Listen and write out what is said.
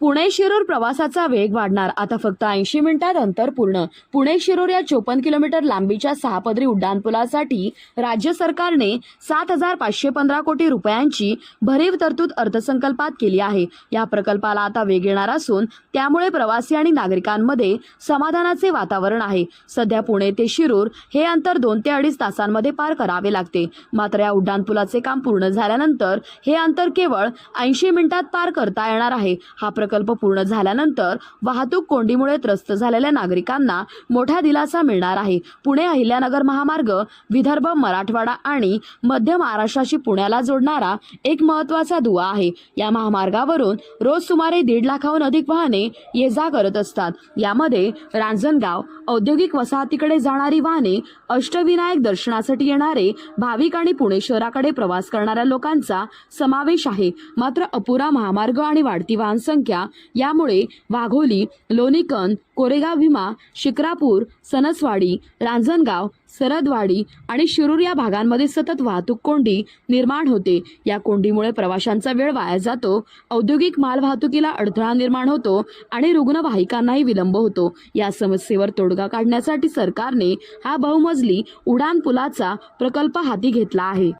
पुणे शिरूर प्रवासाचा वेग वाढणार. आता फक्त ऐंशी मिनिटात अंतर पूर्ण. पुणे शिरूर या चोपन्न किलोमीटर लांबीच्या सहापदरी उड्डाणपुलासाठी राज्य सरकारने सात हजार पाचशे पंधरा कोटी रुपयांची भरीव तरतूद अर्थसंकल्पात केली आहे. या प्रकल्पाला आता वेग येणार असून त्यामुळे प्रवासी आणि नागरिकांमध्ये समाधानाचे वातावरण आहे. सध्या पुणे ते शिरूर हे अंतर दोन ते अडीच तासांमध्ये पार करावे लागते. मात्र या उड्डाणपुलाचे काम पूर्ण झाल्यानंतर हे अंतर केवळ ऐंशी मिनिटात पार करता येणार आहे. हा प्रकल्प प्रकल्प पूर्ण झाल्यानंतर वाहतूक कोंडीमुळे त्रस्त झालेल्या नागरिकांना मोठा दिलासा मिळणार आहे. पुणे अहिल्यानगर महामार्ग विदर्भ मराठवाडा आणि मध्य महाराष्ट्राशी पुण्याला जोडणारा एक महत्त्वाचा दुवा आहे. या महामार्गावरून रोज सुमारे दीड लाखाहून अधिक वाहने ये जा करत असतात. यामध्ये रांजणगाव औद्योगिक वसाहतीकडे जाणारी वाहने अष्टविनायक दर्शनासाठी येणारे भाविक आणि पुणे शहराकडे प्रवास करणाऱ्या लोकांचा समावेश आहे. मात्र अपुरा महामार्ग आणि वाढती वाहन संख्या यामुळे वाघोली लोणीकन कोरेगाव भीमा शिक्रापूर सनसवाडी रांजणगाव सरदवाडी आणि शिरूर या भागांमध्ये सतत वाहतूक कोंडी निर्माण होते. या कोंडीमुळे प्रवाशांचा वेळ वाया जातो औद्योगिक मालवाहतुकीला अडथळा निर्माण होतो आणि रुग्णवाहिकांनाही विलंब होतो. या समस्येवर तोडगा काढण्यासाठी सरकारने हा बहुमजली उडान पुलाचा प्रकल्प हाती घेतला आहे.